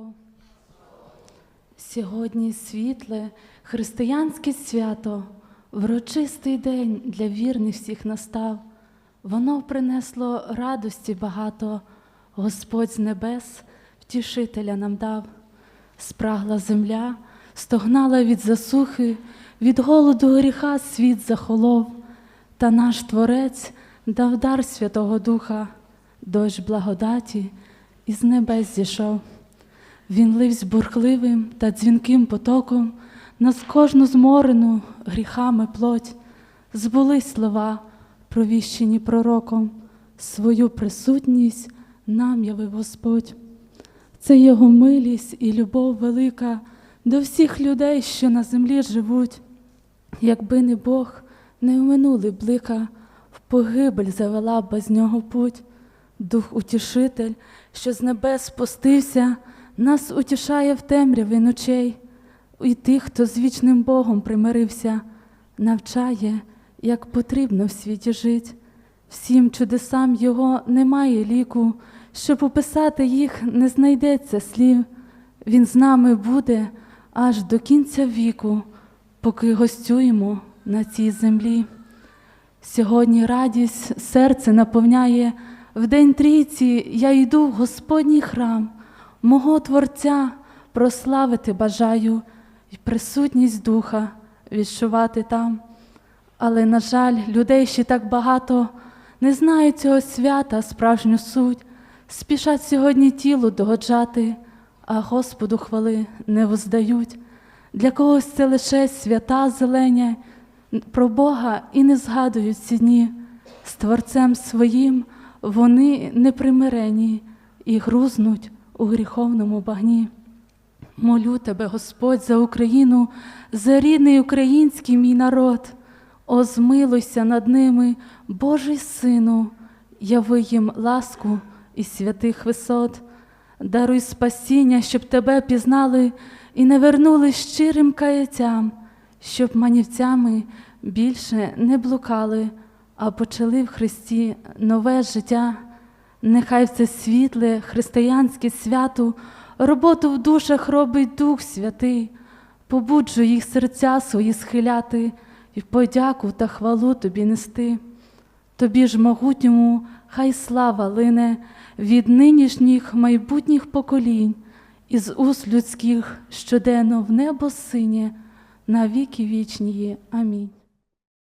Богу. Сьогодні світле, християнське свято, врочистий день для вірних всіх настав. Воно принесло радості багато, Господь з небес втішителя нам дав. Спрагла земля, стогнала від засухи, від голоду гріха світ захолов, та наш Творець дав дар Святого Духа, дощ благодаті із небес зійшов. Він ливсь бурхливим та дзвінким потоком нас кожну зморену гріхами плоть, збулись слова, провіщені пророком, свою присутність нам явив Господь. Це Його милість і любов велика до всіх людей, що на землі живуть. Якби не Бог, не оминули блика, в погибель завела без нього путь. Дух утішитель, що з небес спустився, нас утішає в темряві ночей, і тих, хто з вічним Богом примирився, навчає, як потрібно в світі жить. Всім чудесам Його немає ліку, щоб описати їх не знайдеться слів. Він з нами буде аж до кінця віку, поки гостюємо на цій землі. Сьогодні радість серце наповняє, в день трійці я йду в Господній храм, мого Творця прославити бажаю і присутність Духа відчувати там. Але, на жаль, людей ще так багато не знають цього свята, справжню суть, спішать сьогодні тілу догоджати, а Господу хвали не воздають. Для когось це лише свята зелення, про Бога і не згадують ці дні. З Творцем своїм вони непримирені і грузнуть у гріховному багні. Молю тебе, Господь, за Україну, за рідний український мій народ. О, змилуйся над ними, Божий Сину, яви їм ласку і святих висот, даруй спасіння, щоб тебе пізнали і не вернули щирим каяттям, щоб манівцями більше не блукали, а почали в Христі нове життя. Нехай в це світле, християнське свято, роботу в душах робить Дух Святий, побуджуй їх серця свої схиляти і подяку та хвалу тобі нести. Тобі ж могутньому, хай слава лине від нинішніх майбутніх поколінь, із уст людських щоденно в небо синє, на віки вічні. Амінь.